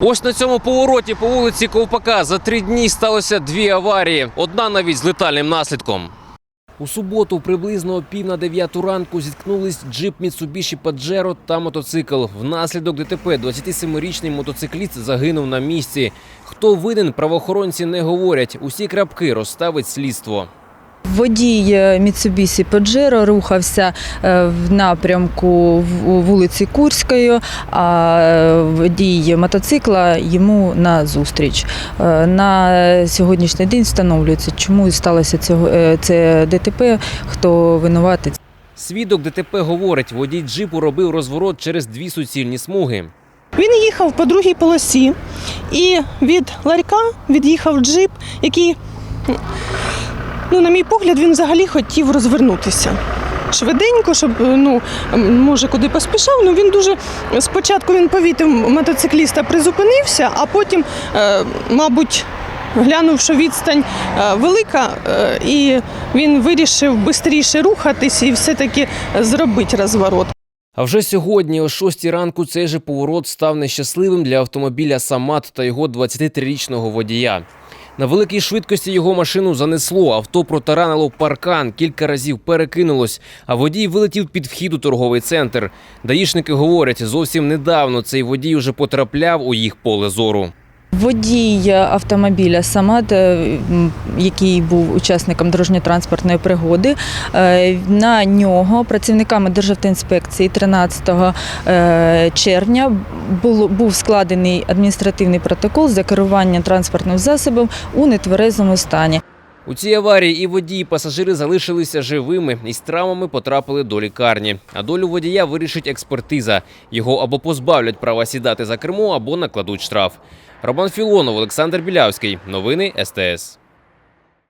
Ось на цьому повороті по вулиці Ковпака за три дні сталося дві аварії. Одна навіть з летальним наслідком. У суботу приблизно о пів на дев'яту ранку зіткнулись джип Mitsubishi Pajero та мотоцикл. Внаслідок ДТП 27-річний мотоцикліст загинув на місці. Хто винен, правоохоронці не говорять. Усі крапки розставить слідство. Водій е, Mitsubishi Pajero рухався е, в напрямку вулиці Курської, а е, водій мотоцикла йому на зустріч. Е, На сьогоднішній день встановлюється, чому сталося цього- це ДТП, хто винуватий. Свідок ДТП говорить, водій джипу робив розворот через дві суцільні смуги. Він їхав по другій полосі, і від ларька від'їхав джип, який, ну, на мій погляд, він взагалі хотів розвернутися. Швиденько, щоб ну може куди поспішав. Ну він дуже спочатку він повітив мотоцикліста, призупинився, а потім, е, мабуть, глянув, що відстань е, велика, е, і він вирішив швидше рухатись і все-таки зробити розворот. А вже сьогодні, о 6 ранку, цей же поворот став нещасливим для автомобіля Самат та його 23-річного водія. На великій швидкості його машину занесло, авто протаранило паркан, кілька разів перекинулось, а водій вилетів під вхід у торговий центр. Даїшники говорять, зовсім недавно цей водій уже потрапляв у їх поле зору. Водій автомобіля Самат, е, який був учасником дорожньо-транспортної пригоди, е, на нього працівниками Державтоінспекції 13 е, червня був складений адміністративний протокол за керування транспортним засобом у нетверезому стані. У цій аварії і водії, пасажири залишилися живими і з травмами потрапили до лікарні. А долю водія вирішить експертиза. Його або позбавлять права сідати за кермо, або накладуть штраф. Роман Філонов, Олександр Білявський. Новини СТС.